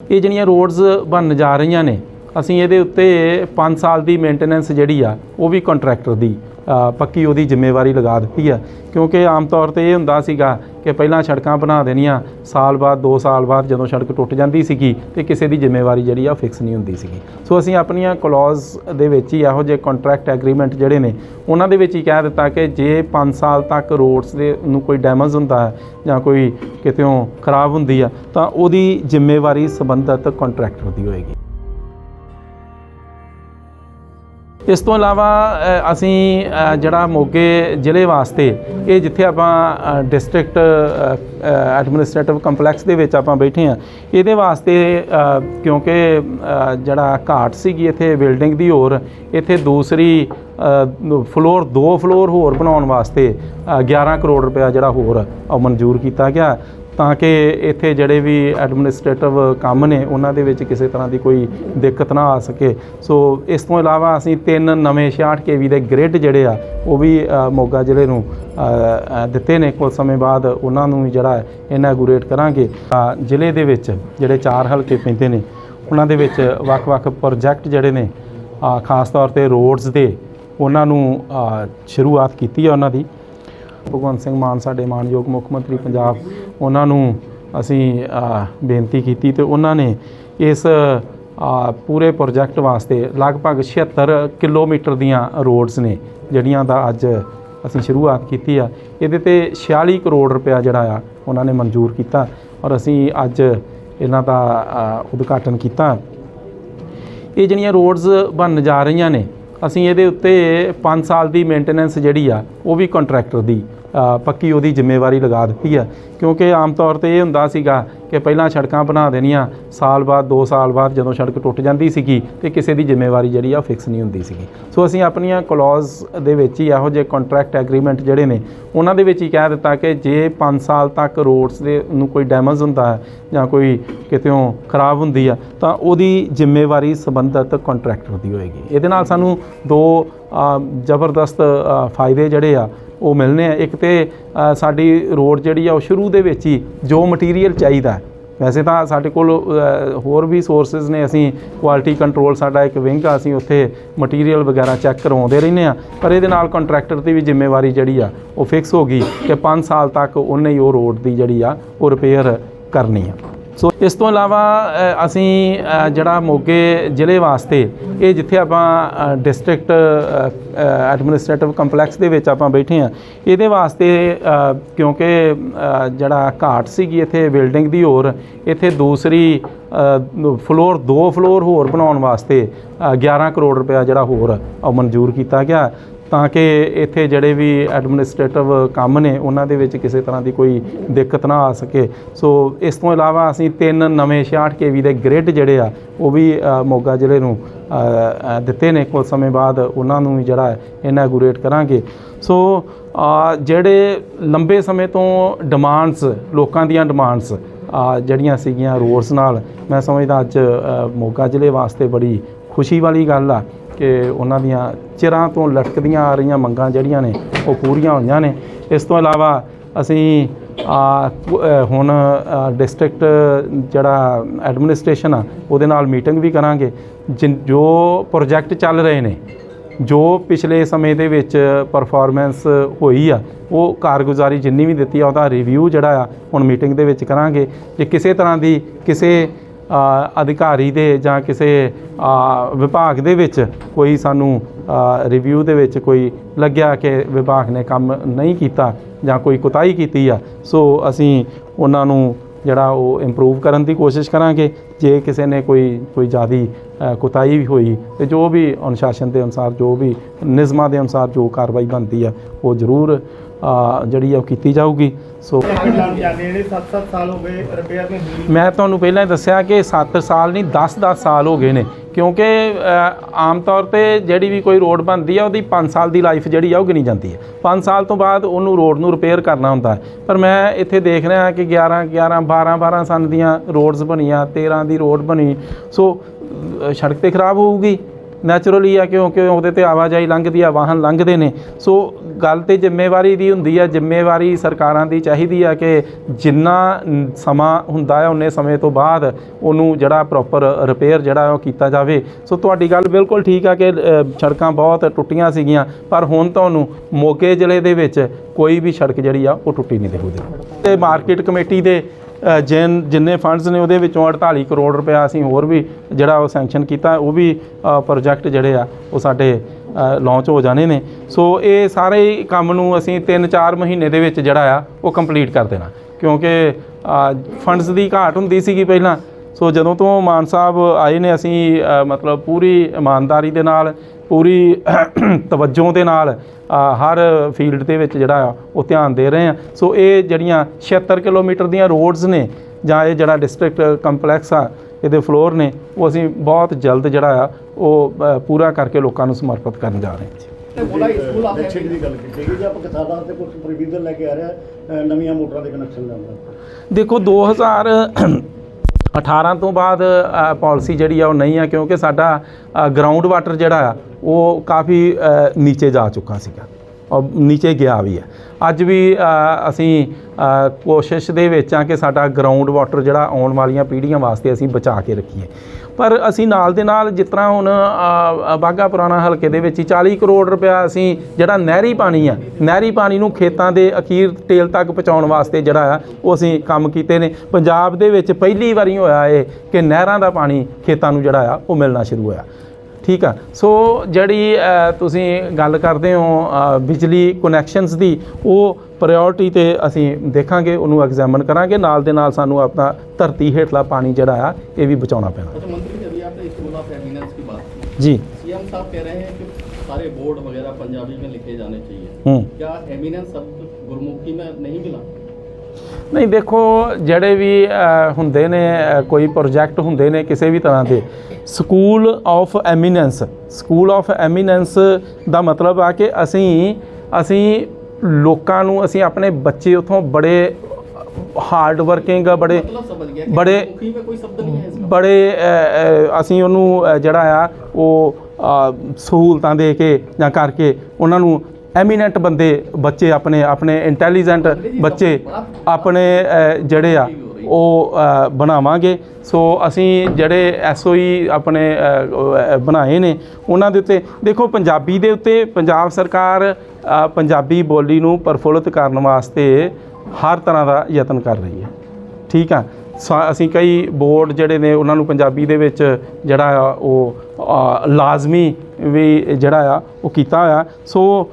ਇਹ ਜਿਹੜੀਆਂ ਰੋਡਸ ਬਣਨ ਜਾ ਰਹੀਆਂ ਨੇ, ਅਸੀਂ ਇਹਦੇ ਉੱਤੇ 5 ਸਾਲ ਦੀ ਮੇਨਟੇਨੈਂਸ ਜਿਹੜੀ ਆ, ਉਹ ਵੀ ਕੰਟਰੈਕਟਰ ਦੀ। ਪੱਕੀ ਉਹਦੀ ਜ਼ਿੰਮੇਵਾਰੀ ਲਗਾ ਦਿੱਤੀ ਆ। ਕਿਉਂਕਿ ਆਮ ਤੌਰ ਤੇ ਇਹ ਹੁੰਦਾ ਸੀਗਾ ਕਿ ਪਹਿਲਾਂ ਸੜਕਾਂ ਬਣਾ ਦੇਣੀਆਂ, ਸਾਲ ਬਾਅਦ 2 ਸਾਲ ਬਾਅਦ ਜਦੋਂ ਸੜਕ ਟੁੱਟ ਜਾਂਦੀ ਸੀਗੀ ਤੇ ਕਿਸੇ ਦੀ ਜ਼ਿੰਮੇਵਾਰੀ ਜਿਹੜੀ ਆ ਫਿਕਸ ਨਹੀਂ ਹੁੰਦੀ ਸੀਗੀ। ਸੋ ਅਸੀਂ ਆਪਣੀਆਂ ਕਲੌਜ਼ ਦੇ ਵਿੱਚ ਹੀ ਇਹੋ ਜਿਹੇ ਕੰਟਰੈਕਟ ਐਗਰੀਮੈਂਟ ਜਿਹੜੇ ਨੇ, ਉਹਨਾਂ ਦੇ ਵਿੱਚ ਹੀ ਕਹਿ ਦਿੱਤਾ ਕਿ ਜੇ 5 ਸਾਲ ਤੱਕ ਰੋਡਸ ਦੇ ਨੂੰ ਕੋਈ ਡੈਮੇਜ ਹੁੰਦਾ ਹੈ ਜਾਂ ਕੋਈ ਕਿਤੇੋਂ ਖਰਾਬ ਹੁੰਦੀ ਆ, ਤਾਂ ਉਹਦੀ ਜ਼ਿੰਮੇਵਾਰੀ ਸੰਬੰਧਿਤ ਕੰਟਰੈਕਟਰ ਦੀ ਹੋਏਗੀ। ਇਸ ਤੋਂ ਇਲਾਵਾ ਅਸੀਂ ਜਿਹੜਾ ਮੋਗੇ ਜ਼ਿਲ੍ਹੇ ਵਾਸਤੇ ਇਹ ਜਿੱਥੇ ਆਪਾਂ ਡਿਸਟ੍ਰਿਕਟ ਐਡਮਿਨਿਸਟ੍ਰੇਟਿਵ ਕੰਪਲੈਕਸ ਦੇ ਵਿੱਚ ਆਪਾਂ ਬੈਠੇ ਆ ਇਹਦੇ ਵਾਸਤੇ ਕਿਉਂਕਿ ਜਿਹੜਾ ਘਾਟ ਸੀਗੀ ਇੱਥੇ ਬਿਲਡਿੰਗ ਦੀ ਹੋਰ ਇੱਥੇ ਦੂਸਰੀ ਫਲੋਰ ਦੋ ਫਲੋਰ ਹੋਰ ਬਣਾਉਣ ਵਾਸਤੇ ਅ, 11 ਕਰੋੜ ਰੁਪਇਆ ਜਿਹੜਾ ਹੋਰ ਉਹ ਮਨਜ਼ੂਰ ਕੀਤਾ ਗਿਆ। ਤਾਂ ਕਿ ਇੱਥੇ ਜਿਹੜੇ ਵੀ ਐਡਮਿਨਿਸਟ੍ਰੇਟਿਵ ਕੰਮ ਨੇ ਉਹਨਾਂ ਦੇ ਵਿੱਚ ਕਿਸੇ ਤਰ੍ਹਾਂ ਦੀ ਕੋਈ ਦਿੱਕਤ ਨਾ ਆ ਸਕੇ। ਸੋ ਇਸ ਤੋਂ ਇਲਾਵਾ ਅਸੀਂ ਤਿੰਨ ਨਵੇਂ 66 ਕੇਵੀ ਦੇ ਗ੍ਰਿਡ ਜਿਹੜੇ ਆ ਉਹ ਵੀ ਮੋਗਾ ਜ਼ਿਲ੍ਹੇ ਨੂੰ ਦਿੱਤੇ ਨੇ। ਕੁਝ ਸਮੇਂ ਬਾਅਦ ਉਹਨਾਂ ਨੂੰ ਵੀ ਜਿਹੜਾ ਇਨਾਗੂਰੇਟ ਕਰਾਂਗੇ। ਅ, ਜ਼ਿਲ੍ਹੇ ਦੇ ਵਿੱਚ ਜਿਹੜੇ ਚਾਰ ਹਲਕੇ ਪੈਂਦੇ ਨੇ ਉਹਨਾਂ ਦੇ ਵਿੱਚ ਵੱਖ-ਵੱਖ ਪ੍ਰੋਜੈਕਟ ਜਿਹੜੇ ਨੇ ਖਾਸ ਤੌਰ ਤੇ ਰੋਡਸ ਦੇ ਉਹਨਾਂ ਨੂੰ ਸ਼ੁਰੂਆਤ ਕੀਤੀ ਹੈ ਉਹਨਾਂ ਦੀ। ਭਗਵੰਤ ਸਿੰਘ ਮਾਨ ਸਾਡੇ ਮਾਨਯੋਗ ਮੁੱਖ ਮੰਤਰੀ ਪੰਜਾਬ, ਉਹਨਾਂ ਨੂੰ ਅਸੀਂ ਬੇਨਤੀ ਕੀਤੀ ਤੇ ਉਹਨਾਂ ਨੇ ਇਸ ਪੂਰੇ ਪ੍ਰੋਜੈਕਟ ਵਾਸਤੇ ਲਗਭਗ 76 ਕਿਲੋਮੀਟਰ ਦੀਆਂ ਰੋਡਸ ਨੇ, ਜਿਹੜੀਆਂ ਦਾ ਅੱਜ ਅਸੀਂ ਸ਼ੁਰੂਆਤ ਕੀਤੀ ਆ। ਇਹਦੇ ਤੇ 46 ਕਰੋੜ ਰੁਪਇਆ ਜਿਹੜਾ ਆ, ਉਹਨਾਂ ਨੇ ਮਨਜ਼ੂਰ ਕੀਤਾ ਔਰ ਅਸੀਂ ਅੱਜ ਇਹਨਾਂ ਦਾ ਉਦਘਾਟਨ ਕੀਤਾ। ਇਹ ਜਿਹੜੀਆਂ ਰੋਡਸ ਬਣ ਜਾ ਰਹੀਆਂ ਨੇ ਅਸੀਂ ਇਹਦੇ ਉੱਤੇ 5 ਸਾਲ ਦੀ ਮੇਨਟੇਨੈਂਸ ਜਿਹੜੀ ਆ ਉਹ ਵੀ ਕੰਟਰੈਕਟਰ ਦੀ। ਪੱਕੀ ਉਹਦੀ ਜ਼ਿੰਮੇਵਾਰੀ ਲਗਾ ਦਿੱਤੀ ਆ ਕਿਉਂਕਿ ਆਮ ਤੌਰ ਤੇ ਇਹ ਹੁੰਦਾ ਸੀਗਾ ਕਿ ਪਹਿਲਾਂ ਸੜਕਾਂ ਬਣਾ ਦੇਣੀਆਂ, ਸਾਲ ਬਾਅਦ 2 ਸਾਲ ਬਾਅਦ ਜਦੋਂ ਸੜਕ ਟੁੱਟ ਜਾਂਦੀ ਸੀਗੀ ਤੇ ਕਿਸੇ ਦੀ ਜ਼ਿੰਮੇਵਾਰੀ ਜਿਹੜੀ ਆ ਫਿਕਸ ਨਹੀਂ ਹੁੰਦੀ ਸੀਗੀ। ਸੋ ਅਸੀਂ ਆਪਣੀਆਂ ਕਲੌਜ਼ ਦੇ ਵਿੱਚ ਹੀ ਇਹੋ ਜਿਹੇ ਕੰਟਰੈਕਟ ਐਗਰੀਮੈਂਟ ਜਿਹੜੇ ਨੇ, ਉਹਨਾਂ ਦੇ ਵਿੱਚ ਹੀ ਕਹਿ ਦਿੱਤਾ ਕਿ ਜੇ 5 ਸਾਲ ਤੱਕ ਰੋਡਸ ਦੇ ਨੂੰ ਕੋਈ ਡੈਮੇਜ ਹੁੰਦਾ ਹੈ ਜਾਂ ਕੋਈ ਕਿਤੇੋਂ ਖਰਾਬ ਹੁੰਦੀ ਆ, ਤਾਂ ਉਹਦੀ ਜ਼ਿੰਮੇਵਾਰੀ ਸੰਬੰਧਿਤ ਕੰਟਰੈਕਟਰ ਦੀ ਹੋਏਗੀ। ਇਹਦੇ ਨਾਲ ਸਾਨੂੰ ਦੋ ਜ਼ਬਰਦਸਤ ਫਾਇਦੇ ਜਿਹੜੇ ਆ ਉਹ ਮਿਲਨੇ ਆ। ਇੱਕ ਤੇ ਸਾਡੀ ਰੋਡ ਜਿਹੜੀ ਆ, ਉਹ ਸ਼ੁਰੂ ਦੇ ਵਿੱਚ ਹੀ ਜੋ ਮਟੀਰੀਅਲ ਚਾਹੀਦਾ ਵੈਸੇ ਤਾਂ ਸਾਡੇ ਕੋਲ ਹੋਰ ਵੀ ਸੋਰਸਸ ਨੇ। ਅਸੀਂ ਕੁਆਲਿਟੀ ਕੰਟਰੋਲ ਸਾਡਾ ਇੱਕ ਵਿੰਗ ਆ, ਅਸੀਂ ਉੱਥੇ ਮਟੀਰੀਅਲ ਵਗੈਰਾ ਚੈੱਕ ਕਰਵਾਉਂਦੇ ਰਹਿੰਦੇ ਆ। ਪਰ ਇਹਦੇ ਨਾਲ ਕੰਟਰੈਕਟਰ ਦੀ ਵੀ ਜ਼ਿੰਮੇਵਾਰੀ ਜਿਹੜੀ ਆ, ਉਹ ਫਿਕਸ ਹੋ ਗਈ ਕਿ 5 ਸਾਲ ਤੱਕ ਉਹਨੇ ਹੀ ਉਹ ਰੋਡ ਦੀ ਜਿਹੜੀ ਆ, ਉਹ ਰਿਪੇਅਰ ਕਰਨੀ ਆ। ਸੋ ਇਸ ਤੋਂ ਇਲਾਵਾ ਅਸੀਂ ਜਿਹੜਾ ਮੋਗੇ ਜ਼ਿਲ੍ਹੇ ਵਾਸਤੇ ਇਹ ਜਿੱਥੇ ਆਪਾਂ ਡਿਸਟ੍ਰਿਕਟ ਐਡਮਿਨਿਸਟ੍ਰੇਟਿਵ ਕੰਪਲੈਕਸ ਦੇ ਵਿੱਚ ਆਪਾਂ ਬੈਠੇ ਆ ਇਹਦੇ ਵਾਸਤੇ ਕਿਉਂਕਿ ਜਿਹੜਾ ਘਾਟ ਸੀਗੀ ਇੱਥੇ ਬਿਲਡਿੰਗ ਦੀ ਹੋਰ ਇੱਥੇ ਦੂਸਰੀ ਫਲੋਰ ਦੋ ਫਲੋਰ ਹੋਰ ਬਣਾਉਣ ਵਾਸਤੇ ਅ, 11 ਕਰੋੜ ਰੁਪਇਆ ਜਿਹੜਾ ਹੋਰ ਉਹ ਮਨਜ਼ੂਰ ਕੀਤਾ ਗਿਆ। ਤਾਂ ਕਿ ਇੱਥੇ ਜਿਹੜੇ ਵੀ ਐਡਮਿਨਿਸਟ੍ਰੇਟਿਵ ਕੰਮ ਨੇ, ਉਹਨਾਂ ਦੇ ਵਿੱਚ ਕਿਸੇ ਤਰ੍ਹਾਂ ਦੀ ਕੋਈ ਦਿੱਕਤ ਨਾ ਆ ਸਕੇ। ਸੋ ਇਸ ਤੋਂ ਇਲਾਵਾ ਅਸੀਂ ਤਿੰਨ ਨਵੇਂ 66 ਕੇਵੀ ਦੇ ਗ੍ਰਿਡ ਜਿਹੜੇ ਆ, ਉਹ ਵੀ ਮੋਗਾ ਜ਼ਿਲ੍ਹੇ ਨੂੰ ਦਿੱਤੇ ਨੇ। ਕੁਝ ਸਮੇਂ ਬਾਅਦ ਉਹਨਾਂ ਨੂੰ ਵੀ ਜਿਹੜਾ ਇਨਾਗੂਰੇਟ ਕਰਾਂਗੇ। ਸੋ ਜਿਹੜੇ ਲੰਬੇ ਸਮੇਂ ਤੋਂ ਡਿਮਾਂਡਸ ਲੋਕਾਂ ਦੀਆਂ ਡਿਮਾਂਡਸ ਜਿਹੜੀਆਂ ਸੀਗੀਆਂ ਰੋਡਸ ਨਾਲ, ਮੈਂ ਸਮਝਦਾ ਅੱਜ ਮੋਗਾ ਜ਼ਿਲ੍ਹੇ ਵਾਸਤੇ ਬੜੀ ਖੁਸ਼ੀ ਵਾਲੀ ਗੱਲ ਆ। ਕਿ ਉਹਨਾਂ ਦੀਆਂ ਚਿਰਾਂ ਤੋਂ ਲਟਕਦੀਆਂ ਆ ਰਹੀਆਂ ਮੰਗਾਂ ਜਿਹੜੀਆਂ ਨੇ, ਉਹ ਪੂਰੀਆਂ ਹੋਈਆਂ ਨੇ। ਇਸ ਤੋਂ ਇਲਾਵਾ ਅਸੀਂ ਹੁਣ ਡਿਸਟ੍ਰਿਕਟ ਜਿਹੜਾ ਐਡਮਿਨਿਸਟ੍ਰੇਸ਼ਨ ਆ, ਉਹਦੇ ਨਾਲ ਮੀਟਿੰਗ ਵੀ ਕਰਾਂਗੇ। ਜਿਨ- ਜੋ ਪ੍ਰੋਜੈਕਟ ਚੱਲ ਰਹੇ ਨੇ, ਜੋ ਪਿਛਲੇ ਸਮੇਂ ਦੇ ਵਿੱਚ ਪਰਫਾਰਮੈਂਸ ਹੋਈ ਆ, ਉਹ ਕਾਰਗੁਜ਼ਾਰੀ ਜਿੰਨੀ ਵੀ ਦਿੱਤੀ ਆ, ਉਹਦਾ ਰਿਵਿਊ ਜਿਹੜਾ ਆ, ਹੁਣ ਮੀਟਿੰਗ ਦੇ ਵਿੱਚ ਕਰਾਂਗੇ। ਜੇ ਕਿਸੇ ਤਰ੍ਹਾਂ ਦੀ ਕਿਸੇ ਅਧਿਕਾਰੀ ਦੇ ਜਾਂ ਕਿਸੇ ਵਿਭਾਗ ਦੇ ਵਿੱਚ ਕੋਈ ਸਾਨੂੰ ਰਿਵਿਊ ਦੇ ਵਿੱਚ ਕੋਈ ਲੱਗਿਆ ਕਿ ਵਿਭਾਗ ਨੇ ਕੰਮ ਨਹੀਂ ਕੀਤਾ ਜਾਂ ਕੋਈ ਕੁਤਾਹੀ ਕੀਤੀ ਆ, ਸੋ ਅਸੀਂ ਉਹਨਾਂ ਨੂੰ ਜਿਹੜਾ ਉਹ ਇੰਪਰੂਵ ਕਰਨ ਦੀ ਕੋਸ਼ਿਸ਼ ਕਰਾਂਗੇ। ਜੇ ਕਿਸੇ ਨੇ ਕੋਈ ਕੋਈ ਜ਼ਿਆਦੀ ਕੁਤਾਈ ਵੀ ਹੋਈ ਤੇ ਜੋ ਵੀ ਅਨੁਸ਼ਾਸਨ ਦੇ ਅਨੁਸਾਰ ਜੋ ਵੀ ਨਿਯਮਾਂ ਦੇ ਅਨੁਸਾਰ ਜੋ ਕਾਰਵਾਈ ਬਣਦੀ ਆ, ਉਹ ਜ਼ਰੂਰ ਜਿਹੜੀ ਆ ਉਹ ਕੀਤੀ ਜਾਊਗੀ। ਸੋ ਜਿਹੜੇ 7-7 ਸਾਲ ਹੋ ਗਏ ਰਿਪੇਅਰ ਨਹੀਂ ਮੈਂ ਤੁਹਾਨੂੰ ਪਹਿਲਾਂ ਹੀ ਦੱਸਿਆ ਕਿ 7 ਸਾਲ ਨਹੀਂ 10-10 ਸਾਲ ਹੋ ਗਏ ਨੇ। ਕਿਉਂਕਿ ਆਮ ਤੌਰ ਤੇ ਜਿਹੜੀ ਵੀ ਕੋਈ ਰੋਡ ਬਣਦੀ ਆ, ਉਹਦੀ 5 ਸਾਲ ਦੀ ਲਾਈਫ ਜਿਹੜੀ ਆ, ਉਹ ਗਿਣੀ ਜਾਂਦੀ ਹੈ 5 ਸਾਲ ਤੋਂ ਬਾਅਦ ਉਹਨੂੰ ਰੋਡ ਨੂੰ ਰਿਪੇਅਰ ਕਰਨਾ ਹੁੰਦਾ ਪਰ ਮੈਂ ਇੱਥੇ ਦੇਖ ਰਿਹਾ ਕਿ 11 11 12 12 ਸਾਲ ਦੀਆਂ ਰੋਡਸ ਬਣੀਆਂ 13 ਦੀ ਰੋਡ ਬਣੀ। ਸੋ ਸੜਕ ਤੇ ਖਰਾਬ ਹੋਊਗੀ। ਨੈਚੁਰਲੀ ਆ ਕਿਉਂਕਿ ਉਹਦੇ ਤੇ ਆਵਾਜਾਈ ਲੰਘਦੀ ਆ, ਵਾਹਨ ਲੰਘਦੇ ਨੇ। ਸੋ ਗੱਲ ਤੇ ਜ਼ਿੰਮੇਵਾਰੀ ਦੀ ਹੁੰਦੀ ਆ, ਜ਼ਿੰਮੇਵਾਰੀ ਸਰਕਾਰਾਂ ਦੀ ਚਾਹੀਦੀ ਆ ਕਿ ਜਿੰਨਾ ਸਮਾਂ ਹੁੰਦਾ ਆ, ਉਨੇ ਸਮੇਂ ਤੋਂ ਬਾਅਦ ਉਹਨੂੰ ਜਿਹੜਾ ਪ੍ਰੋਪਰ ਰਿਪੇਅਰ ਜਿਹੜਾ ਉਹ ਕੀਤਾ ਜਾਵੇ। ਸੋ ਤੁਹਾਡੀ ਗੱਲ ਬਿਲਕੁਲ ਠੀਕ ਆ ਕਿ ਸੜਕਾਂ ਬਹੁਤ ਟੁੱਟੀਆਂ ਸੀਗੀਆਂ, ਪਰ ਹੁਣ ਤੁਹਾਨੂੰ ਮੋਗੇ ਜ਼ਿਲ੍ਹੇ ਦੇ ਵਿੱਚ ਕੋਈ ਵੀ ਸੜਕ ਜਿਹੜੀ ਆ, ਉਹ ਟੁੱਟੀ ਨਹੀਂ ਦਿਖੂਗੀ ਤੇ ਮਾਰਕੀਟ ਕਮੇਟੀ ਦੇ ਜਿਨ, ਜਿੰਨੇ ਫੰਡਸ ਨੇ ਉਹਦੇ ਵਿੱਚੋਂ 48 ਕਰੋੜ ਰੁਪਇਆ ਅਸੀਂ ਹੋਰ ਵੀ ਜਿਹੜਾ ਉਹ ਸੈਂਕਸ਼ਨ ਕੀਤਾ, ਉਹ ਵੀ ਪ੍ਰੋਜੈਕਟ ਜਿਹੜੇ ਆ, ਉਹ ਸਾਡੇ ਲਾਂਚ ਹੋ ਜਾਣੇ ਨੇ। ਸੋ ਇਹ ਸਾਰੇ ਕੰਮ ਨੂੰ ਅਸੀਂ 3-4 ਮਹੀਨੇ ਦੇ ਵਿੱਚ ਜਿਹੜਾ ਆ, ਉਹ ਕੰਪਲੀਟ ਕਰ ਦੇਣਾ। ਕਿਉਂਕਿ ਫੰਡਸ ਦੀ ਘਾਟ ਹੁੰਦੀ ਸੀਗੀ ਪਹਿਲਾਂ। ਸੋ ਜਦੋਂ ਤੋਂ ਮਾਨ ਸਾਹਿਬ ਆਏ ਨੇ ਅਸੀਂ ਮਤਲਬ ਪੂਰੀ ਇਮਾਨਦਾਰੀ ਦੇ ਨਾਲ ਪੂਰੀ ਤਵੱਜੋ ਦੇ ਨਾਲ ਹਰ ਫੀਲਡ ਦੇ ਵਿੱਚ ਜਿਹੜਾ ਆ ਉਹ ਧਿਆਨ ਦੇ ਰਹੇ ਆ ਸੋ ਇਹ ਜਿਹੜੀਆਂ 76 ਕਿਲੋਮੀਟਰ ਦੀਆਂ ਰੋਡਸ ਨੇ ਜਾਂ ਇਹ ਜਿਹੜਾ ਡਿਸਟ੍ਰਿਕਟ ਕੰਪਲੈਕਸ ਆ ਇਹਦੇ ਫਲੋਰ ਨੇ ਉਹ ਅਸੀਂ ਬਹੁਤ ਜਲਦ ਜਿਹੜਾ ਆ ਉਹ ਪੂਰਾ ਕਰਕੇ ਲੋਕਾਂ ਨੂੰ ਸਮਰਪਿਤ ਕਰਨ ਜਾ ਰਹੇ ਹਾਂ। ਬੈਕਸ਼ੀਟ ਦੀ ਗੱਲ ਕੀਤੀ ਗਈ ਜੇ। ਆਪਾਂ ਕਿਸਾਨਾਂ ਤੇ ਕੁਝ ਪ੍ਰੋਵੀਜ਼ਨ ਲੈ ਕੇ ਆ ਰਿਹਾ ਅ, ਨਵੀਆਂ ਮੋਟਰਾਂ ਦੇ ਕਨੈਕਸ਼ਨ ਲੈਂਦਾ ਦੇਖੋ 2018 ਤੋਂ ਬਾਅਦ ਪਾਲਿਸੀ ਜਿਹੜੀ ਆ ਉਹ ਨਹੀਂ ਆ, ਕਿਉਂਕਿ ਸਾਡਾ ਗਰਾਊਂਡ ਵਾਟਰ ਜਿਹੜਾ ਆ, ਉਹ ਕਾਫੀ ਨੀਚੇ ਜਾ ਚੁੱਕਾ ਸੀਗਾ। ਔਰ ਨੀਚੇ ਗਿਆ ਵੀ ਹੈ। ਅੱਜ ਵੀ ਅਸੀਂ ਕੋਸ਼ਿਸ਼ ਦੇ ਵਿੱਚ ਆ ਕਿ ਸਾਡਾ ਗਰਾਊਂਡ ਵਾਟਰ ਜਿਹੜਾ ਆਉਣ ਵਾਲੀਆਂ ਪੀੜ੍ਹੀਆਂ ਵਾਸਤੇ ਅਸੀਂ ਬਚਾ ਕੇ ਰੱਖੀਏ। ਪਰ ਅਸੀਂ ਨਾਲ ਦੇ ਨਾਲ ਜਿਸ ਤਰ੍ਹਾਂ ਹੁਣ ਅ, ਪੁਰਾਣਾ ਹਲਕੇ ਦੇ ਵਿੱਚ ਹੀ 40 ਕਰੋੜ ਰੁਪਇਆ ਅਸੀਂ ਜਿਹੜਾ ਨਹਿਰੀ ਪਾਣੀ ਆ ਨਹਿਰੀ ਪਾਣੀ ਨੂੰ ਖੇਤਾਂ ਦੇ ਅਖੀਰ ਟੇਲ ਤੱਕ ਪਹੁੰਚਾਉਣ ਵਾਸਤੇ ਜਿਹੜਾ ਆ ਉਹ ਅਸੀਂ ਕੰਮ ਕੀਤੇ ਨੇ। ਪੰਜਾਬ ਦੇ ਵਿੱਚ ਪਹਿਲੀ ਵਾਰੀ ਹੋਇਆ ਇਹ ਕਿ ਨਹਿਰਾਂ ਦਾ ਪਾਣੀ ਖੇਤਾਂ ਨੂੰ ਜਿਹੜਾ ਆ ਉਹ ਮਿਲਣਾ ਸ਼ੁਰੂ ਹੋਇਆ। ਠੀਕ ਆ ਸੋ ਜਿਹੜੀ ਅ, ਤੁਸੀਂ ਗੱਲ ਕਰਦੇ ਹੋ ਅ, ਬਿਜਲੀ ਕਨੈਕਸ਼ਨਸ ਦੀ ਉਹ ਪ੍ਰਾਇੋਰਟੀ ਤੇ ਅਸੀਂ ਦੇਖਾਂਗੇ ਉਹਨੂੰ ਐਗਜ਼ਾਮਨ ਕਰਾਂਗੇ ਨਾਲ ਦੇ ਨਾਲ ਸਾਨੂੰ ਆਪਣਾ ਧਰਤੀ ਹੇਠਲਾ ਪਾਣੀ ਜਿਹੜਾ ਆ ਇਹ ਵੀ ਬਚਾਉਣਾ ਪੈਣਾ अच्छा मंत्री जी अभी आपने स्कूल ऑफ एमिनेंस की बात की ਜੀ सीएम साहब कह रहे हैं कि सारे बोर्ड वगैरह पंजाबी में लिखे जाने चाहिए ਹੂੰ क्या एमिनेंस शब्द गुरमुखी में नहीं मिला ਨਹੀਂ ਦੇਖੋ ਜਿਹੜੇ ਵੀ ਹੁੰਦੇ ਨੇ ਕੋਈ ਪ੍ਰੋਜੈਕਟ ਹੁੰਦੇ ਨੇ ਕਿਸੇ ਵੀ ਤਰ੍ਹਾਂ ਦੇ school of eminence school of eminence ਦਾ ਮਤਲਬ ਆ ਕਿ ਅਸੀਂ ਅਸੀਂ ਲੋਕਾਂ ਨੂੰ ਅਸੀਂ ਆਪਣੇ ਬੱਚੇ ਉਥੋਂ ਬੜੇ ਹਾਰਡ ਵਰਕਿੰਗ ਬੜੇ ਬੜੇ ਬੜੇ ਅਸੀਂ ਉਹਨੂੰ ਜਿਹੜਾ ਆ ਉਹ ਸਹੂਲਤਾਂ ਦੇ ਕੇ ਜਾਂ ਕਰਕੇ ਉਹਨਾਂ ਨੂੰ ਐਮੀਨੈਂਟ ਬੰਦੇ ਬੱਚੇ ਆਪਣੇ ਆਪਣੇ ਇੰਟੈਲੀਜੈਂਟ ਬੱਚੇ ਆਪਣੇ ਜਿਹੜੇ ਆ ਉਹ ਬਣਾਵਾਂਗੇ। ਸੋ ਅਸੀਂ ਜਿਹੜੇ ਐਸਓਈ ਆਪਣੇ ਅ, ਅ, ਬਣਾਏ ਨੇ ਉਹਨਾਂ ਦੇ ਉੱਤੇ ਦੇਖੋ ਪੰਜਾਬੀ ਦੇ ਉੱਤੇ ਪੰਜਾਬ ਸਰਕਾਰ ਪੰਜਾਬੀ ਬੋਲੀ ਨੂੰ ਪ੍ਰਫੁੱਲਤ ਕਰਨ ਵਾਸਤੇ ਹਰ ਤਰ੍ਹਾਂ ਦਾ ਯਤਨ ਕਰ ਰਹੀ ਹੈ। ਠੀਕ ਆ? ਸਾ- ਅਸੀਂ ਕਈ ਬੋਰਡ ਜਿਹੜੇ ਨੇ ਉਹਨਾਂ ਨੂੰ ਪੰਜਾਬੀ ਦੇ ਵਿੱਚ ਜਿਹੜਾ ਆ ਉਹ ਲਾਜ਼ਮੀ ਵੀ ਜਿਹੜਾ ਆ ਉਹ ਕੀਤਾ ਹੋਇਆ। ਸੋ